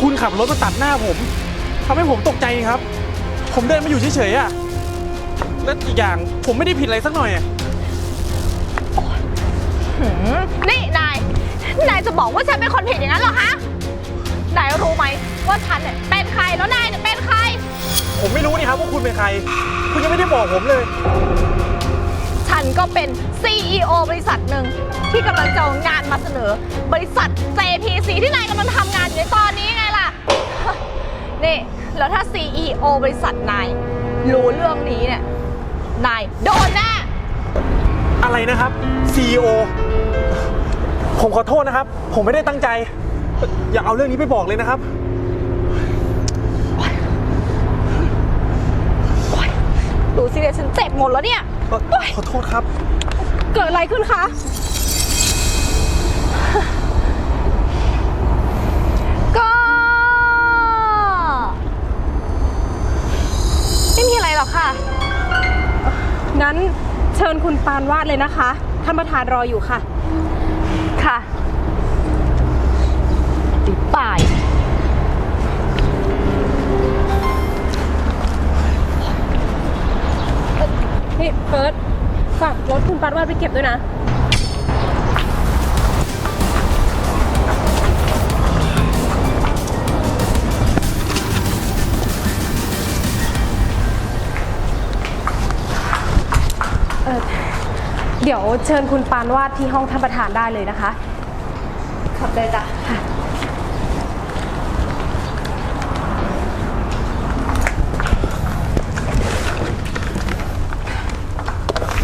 หน้าผมทำให้ผมตกใจครับ ผมเดินมาอยู่เฉยๆอะและอีกอย่างผมไม่ได้ผิดอะไรสักหน่อยอะหืมนี่นาย นายจะบอกว่าฉันเป็นคนผิดอย่างนั้นเหรอฮะนายรู้ไหมว่าฉันเนี่ยเป็นใครแล้วนายเนี่ยเป็นใคร ผมไม่รู้นี่ครับว่าคุณเป็นใคร คุณยังไม่ได้บอกผมเลย ฉันก็เป็น CEO บริษัทหนึ่งที่กำลังจะเอางานมาเสนอ บริษัท JPC ที่นายกำลังทำงานอยู่ในตอนนี้ไงล่ะ นี่แล้วถ้า CEO บริษัทนายรู้เรื่องนี้เนี่ย นายโดนแน่อะไรนะครับ CEO ผมขอโทษนะครับ ผมไม่ได้ตั้งใจ อย่าเอาเรื่องนี้ไปบอกเลยนะครับดูสิเนี่ยฉันเจ็บหมดแล้วเนี่ยเอ่อโอ๊ยขอโทษครับ เกิดอะไรขึ้นคะ หรอกค่ะ งั้นเชิญคุณปานวาดเลยนะคะ ท่านประธานรออยู่ค่ะ ค่ะติดป่าย นี่เฟิร์สฝากรถคุณปานวาดไปเก็บด้วยนะ เดี๋ยวเชิญคุณปานวาดที่ห้องท่านประธานได้เลยนะคะขับเลยจ้ะ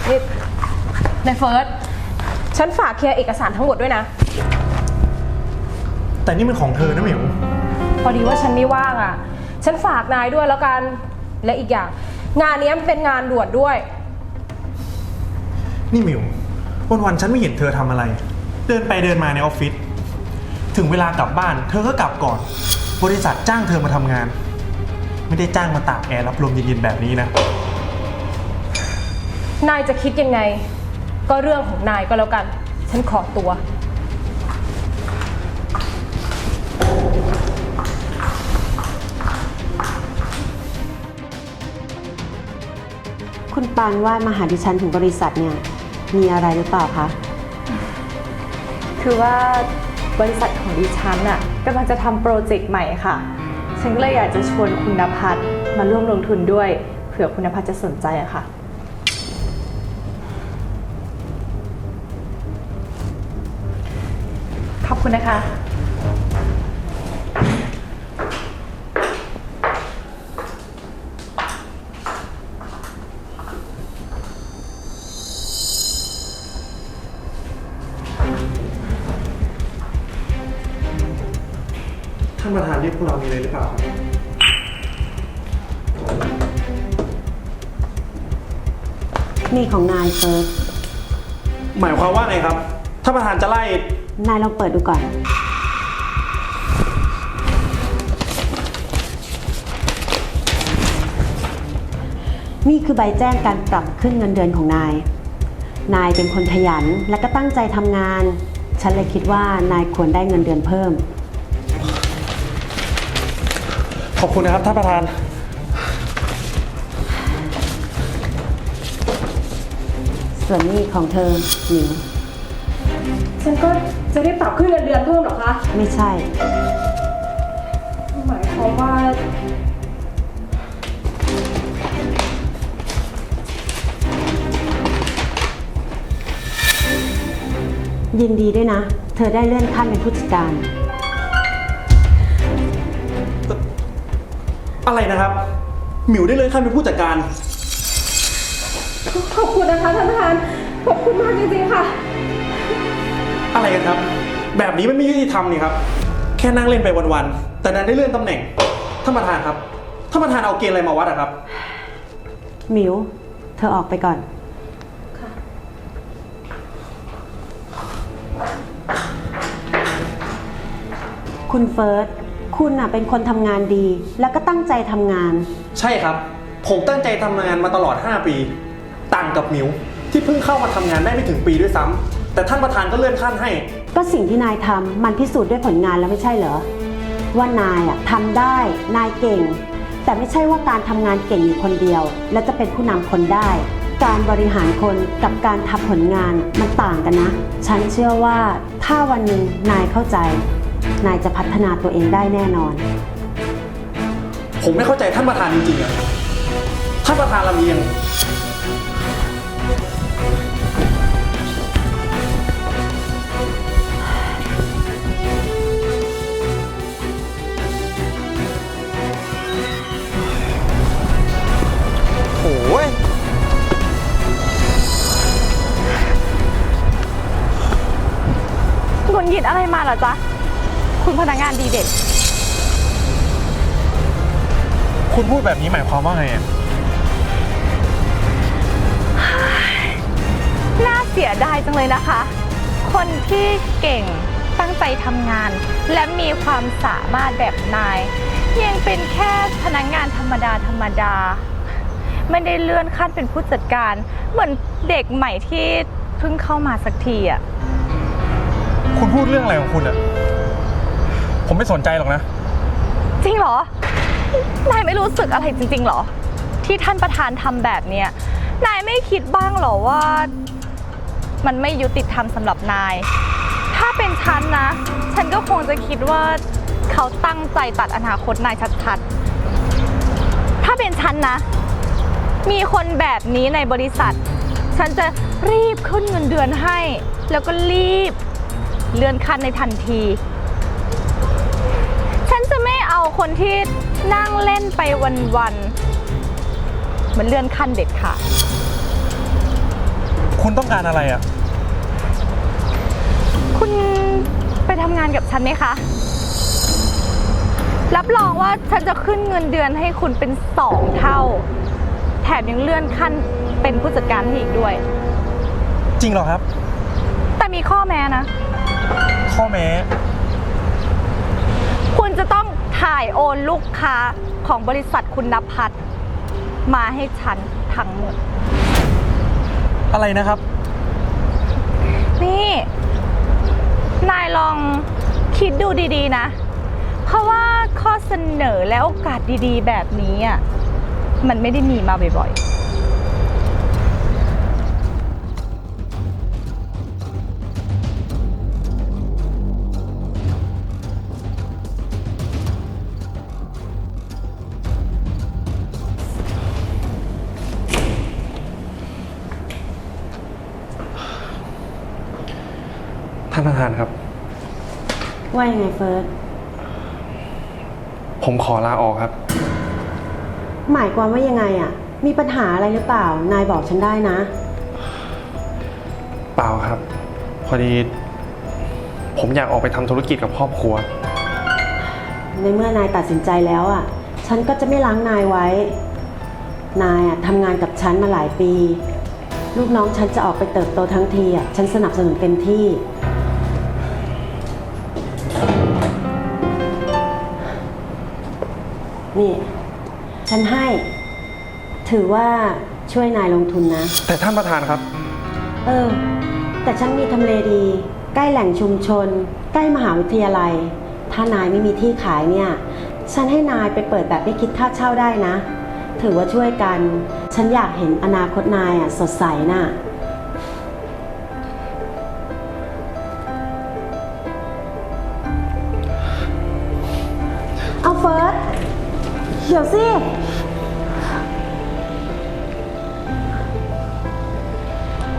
นี่นายเฟิร์ส ฉันฝากเคลียร์เอกสารทั้งหมดด้วยนะ แต่นี่มันของเธอนะหมิว พอดีว่าฉันไม่ว่างอะ ฉันฝากนายด้วยแล้วกัน และอีกอย่าง งานเนี้ยมันเป็นงานด่วนด้วย นี่หมิววันๆฉันไม่เห็นเธอทำอะไร เดินไปเดินมาในออฟฟิศถึงเวลากลับบ้าน เธอก็กลับก่อน บริษัทจ้างเธอมาทำงาน ไม่ได้จ้างมาตากแอร์รับลมเย็นๆแบบนี้นะ นายจะคิดยังไง ก็เรื่องของนายก็แล้วกัน ฉันขอตัว คุณปานวาดมาหาดิฉันถึงบริษัทเนี่ย มีอะไรหรือเปล่าคะ คือว่าบริษัทของดิฉันน่ะกำลังจะทำโปรเจกต์ใหม่ค่ะ ฉันก็เลยอยากจะชวนคุณนภัสมาร่วมลงทุนด้วย เผื่อคุณนภัสจะสนใจอะค่ะ ขอบคุณนะคะ ท่านประธานเรียกพวกเรามีอะไรหรือเปล่าครับนี่ของนายเฟิร์สหมายความว่าไงครับท่านประธานจะไล่ นายลองเปิดดูก่อน นี่คือใบแจ้งการปรับขึ้นเงินเดือนของนาย นายเป็นคนขยันและก็ตั้งใจทำงาน ฉันเลยคิดว่านายควรได้เงินเดือนเพิ่ม อบคุณนะครับท่านประธาน ส่วนนี้ของเธอหมิวฉันก็จะได้ปรับขึ้นเงินเดือนเพิ่มเหรอคะ ไม่ใช่ หมายความว่า ยินดีด้วยนะ เธอได้เลื่อนขั้นเป็นผู้จัดการ อะไรนะครับ หมิวได้เลยขั้นเป็นผู้จัดการ ขอบคุณนะคะท่านประธาน ขอบคุณมากจริงๆค่ะ อะไรกันครับ แบบนี้มันไม่ยุติธรรมนี่ครับ แค่นั่งเล่นไปวันๆ แต่นั้นได้เลื่อนตำแหน่ง ท่านประธานครับ ท่านประธานเอาเกณฑ์อะไรมาวัดอะครับ หมิว เธอออกไปก่อน คุณเฟิร์ส คุณน่ะเป็นคนทำงานดี แล้วก็ตั้งใจทำงาน ใช่ครับ ผมตั้งใจทำงานมาตลอด 5 ปี ต่างกับหมิวที่เพิ่งเข้ามาทำงานได้ไม่ถึงปีด้วยซ้ำแต่ท่านประธานก็เลื่อนขั้นให้ ก็สิ่งที่นายทำมันพิสูจน์ด้วยผลงานแล้วไม่ใช่เหรอ ว่านายอะทำได้นายเก่ง แต่ไม่ใช่ว่าการทำงานเก่งอยู่คนเดียว แล้วจะเป็นผู้นำคนได้ การบริหารคนกับการทำผลงานมันต่างกันนะ ฉันเชื่อว่าถ้าวันหนึ่งนายเข้าใจ นายจะพัฒนาตัวเองได้แน่นอน ผมไม่เข้าใจท่านประธานจริงๆอะท่านประธานลำเอียง โอ้ยหงุดหงิดอะไรมาเหรอจ๊ะ คุณพนักงานดีเด่น คุณพูดแบบนี้หมายความว่าไงอะน่าเสียดายจังเลยนะคะ คนที่เก่งตั้งใจทำงาน และมีความสามารถแบบนาย ยังเป็นแค่พนักงานธรรมดาธรรมดา ไม่ได้เลื่อนขั้นเป็นผู้จัดการ เหมือนเด็กใหม่ที่เพิ่งเข้ามาสักทีอะคุณพูดเรื่องอะไรของคุณอะ ผมไม่สนใจหรอกนะ จริงเหรอนายไม่รู้สึกอะไรจริง ๆ เหรอ ที่ท่านประธานทำแบบเนี้ยนายไม่คิดบ้างเหรอว่า มันไม่ยุติธรรมสำหรับนาย ถ้าเป็นฉันนะ ฉันก็คงจะคิดว่าเขาตั้งใจตัดอนาคตนายชัดๆ ถ้าเป็นฉันนะ มีคนแบบนี้ในบริษัท ฉันจะรีบขึ้นเงินเดือนให้ แล้วก็รีบ เลื่อนขั้นในทันที คนที่นั่งเล่นไปวันๆมันเลื่อนขั้นเด็ดขาดคุณต้องการอะไรอะคุณไปทำงานกับฉันไหมคะ รับรองว่าฉันจะขึ้นเงินเดือนให้คุณเป็นสองเท่า แถมยังเลื่อนขั้นเป็นผู้จัดการให้อีกด้วย จริงเหรอครับ แต่มีข้อแม้นะ ข้อแม้ คุณจะต้อง ถ่ายโอนลูกค้าของบริษัทคุณนภัทรมาให้ฉันทั้งหมด อะไรนะครับ นี่ นายลองคิดดูดีๆนะ เพราะว่าข้อเสนอและโอกาสดีๆ แบบนี้อะ มันไม่ได้มีมาบ่อยๆานประธานครับ ว่ายังไงเฟิร์ส ผมขอลาออกครับ หมายความว่ายังไงอะมีปัญหาอะไรหรือเปล่า นายบอกฉันได้นะ เปล่าครับ พอดี ผมอยากออกไปทำธุรกิจกับครอบครัว ในเมื่อนายตัดสินใจแล้วอะฉันก็จะไม่ล้างนายไว้ นายอะทำงานกับฉันมาหลายปี ลูกน้องฉันจะออกไปเติบโตทั้งทีอะฉันสนับสนุนเต็มที่ นี่ ฉันให้ ถือว่าช่วยนายลงทุนนะ แต่ท่านประธานครับ เออ แต่ฉันมีทำเลดี ใกล้แหล่งชุมชน ใกล้มหาวิทยาลัย ถ้านายไม่มีที่ขายเนี่ย ฉันให้นายไปเปิดแบบไม่คิดค่าเช่าได้นะ ถือว่าช่วยกัน ฉันอยากเห็นอนาคตนายอะสดใสน่ะ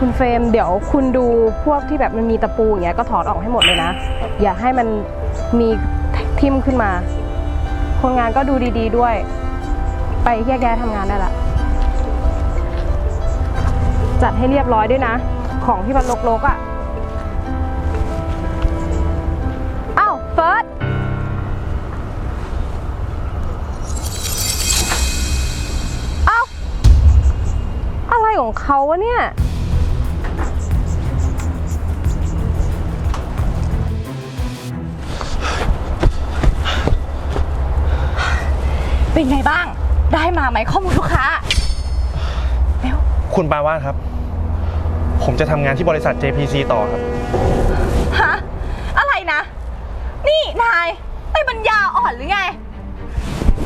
คุณเฟรมเดี๋ยวคุณดูพวกที่แบบมันมีตะปูอย่างเงี้ยก็ถอดออกให้หมดเลยนะ อย่าให้มันมีทิ่มขึ้นมา คนงานก็ดูดีๆด้วย ไปแยกย้ายทำงานได้ละ จัดให้เรียบร้อยด้วยนะ ของที่มันรกๆอะ่ะอ้าวเฟิร์สเอ้าอะไรของเขาวะเนี่ย เป็นไงบ้าง ได้มาไหมข้อมูลลูกค้าเร็วคุณปาวาดครับ ผมจะทำงานที่บริษัท JPC ต่อครับ ฮะอะไรนะ นี่นายไอ้ปัญญาอ่อนอนหรือไง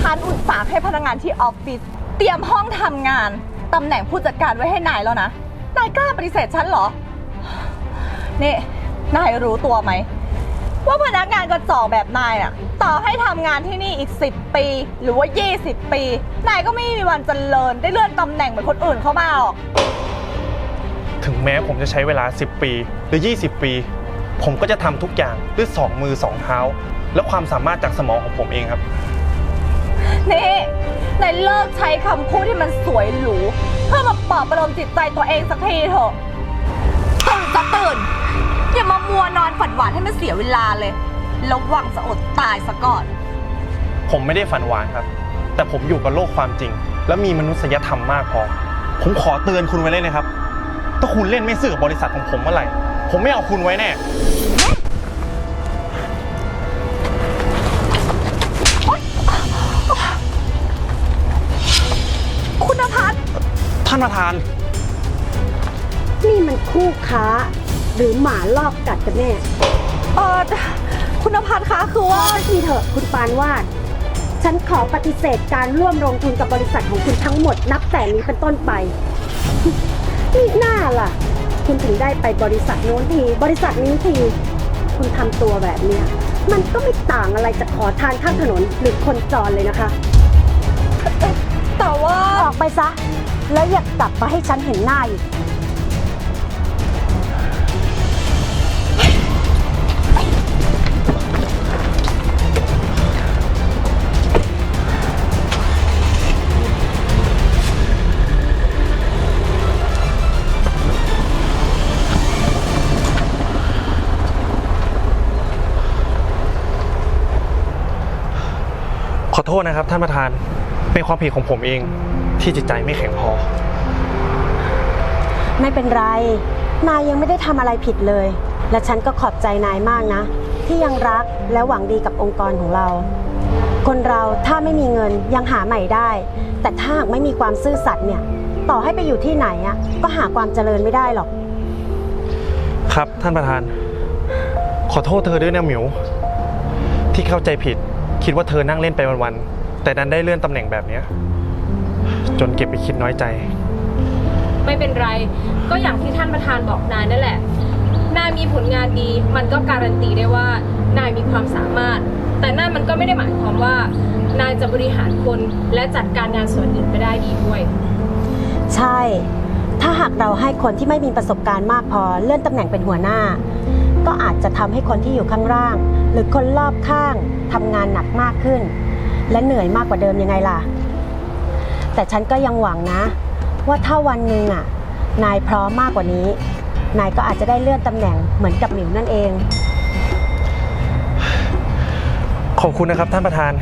ฉันอุตส่าห์ให้พนักงานที่ออฟฟิศเตรียมห้องทำงานตำแหน่งผู้จัดการไว้ให้นายแล้วนะนายกล้าปฏิเสธฉันเหรอนี่นายรู้ตัวไหม ว่าพนักงานกระจอกแบบนายน่ะ ต่อให้ทำงานที่นี่อีก 10 ปี หรือว่า 20 ปี นายก็ไม่มีวันเจริญได้เลื่อนตำแหน่งเหมือนคนอื่นเขามาหรอก ถึงแม้ผมจะใช้เวลา 10 ปีหรือ 20 ปี ผมก็จะทำทุกอย่างด้วยสองมือสองเท้า และความสามารถจากสมองของผมเองครับ นี่นายเลิกใช้คำพูดที่มันสวยหรู เพื่อมาปลอบประโลมจิตใจตัวเองสักทีเถอะตื่นจะตื่น อย่ามามัวนอนฝันหวานให้มันเสียเวลาเลยระวังจะอดตายซะก่อน ผมไม่ได้ฝันหวานครับ แต่ผมอยู่กับโลกความจริง และมีมนุษยธรรมมากพอ ผมขอเตือนคุณไว้เลยนะครับ ถ้าคุณเล่นไม่ซื่อกับบริษัทของผมเมื่อไหร่ ผมไม่เอาคุณไว้แน่ คุณพัฒน์ท่านประธาน นี่มันคู่ค้า หรือหมาลอบกัดกันแน่ เออคุณพัฒน์คะคือว่าทีเถอะคุณปานวาด ฉันขอปฏิเสธการร่วมลงทุนกับบริษัทของคุณทั้งหมดนับแต่นี้เป็นต้นไป นี่หน้าล่ะ คุณถึงได้ไปบริษัทโน้นที บริษัทนี้ที คุณทำตัวแบบเนี้ย มันก็ไม่ต่างอะไรจากขอทานข้างถนนหรือคนจรเลยนะคะ แต่ว่าออกไปซะ แล้วอย่ากลับมาให้ฉันเห็นหน้าอีก โทษนะครับ ท่านประธาน เป็นความผิดของผมเองที่จิตใจไม่แข็งพอ ไม่เป็นไร นายยังไม่ได้ทำอะไรผิดเลย และฉันก็ขอบใจนายมากนะ ที่ยังรักและหวังดีกับองค์กรของเรา คนเราถ้าไม่มีเงินยังหาใหม่ได้ แต่ถ้าหากไม่มีความซื่อสัตย์เนี่ย ต่อให้ไปอยู่ที่ไหนอะก็หาความเจริญไม่ได้หรอก ครับท่านประธาน ขอโทษเธอด้วยนะหมิว ที่เข้าใจผิด คิดว่าเธอนั่งเล่นไปวันๆ แต่ดันได้เลื่อนตำแหน่งแบบเนี้ยจนเก็บไปคิดน้อยใจ ไม่เป็นไร ก็อย่างที่ท่านประธานบอกนายนั่นแหละ นายมีผลงานดี มันก็การันตีได้ว่า นายมีความสามารถ แต่นั่นมันก็ไม่ได้หมายความว่า นายจะบริหารคนและจัดการงานส่วนอื่นไปได้ดีด้วย ใช่ ถ้าหากเราให้คนที่ไม่มีประสบการณ์มากพอเลื่อนตำแหน่งเป็นหัวหน้า ก็อาจจะทำให้คนที่อยู่ข้างล่าง หรือคนรอบข้างทำงานหนักมากขึ้น และเหนื่อยมากกว่าเดิมยังไงล่ะ แต่ฉันก็ยังหวังนะ ว่าถ้าวันหนึ่งอะ นายพร้อมมากกว่านี้ นายก็อาจจะได้เลื่อนตำแหน่งเหมือนกับหมิวนั่นเอง ขอบคุณนะครับท่านประธาน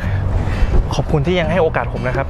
ขอบคุณที่ยังให้โอกาสผมนะครับ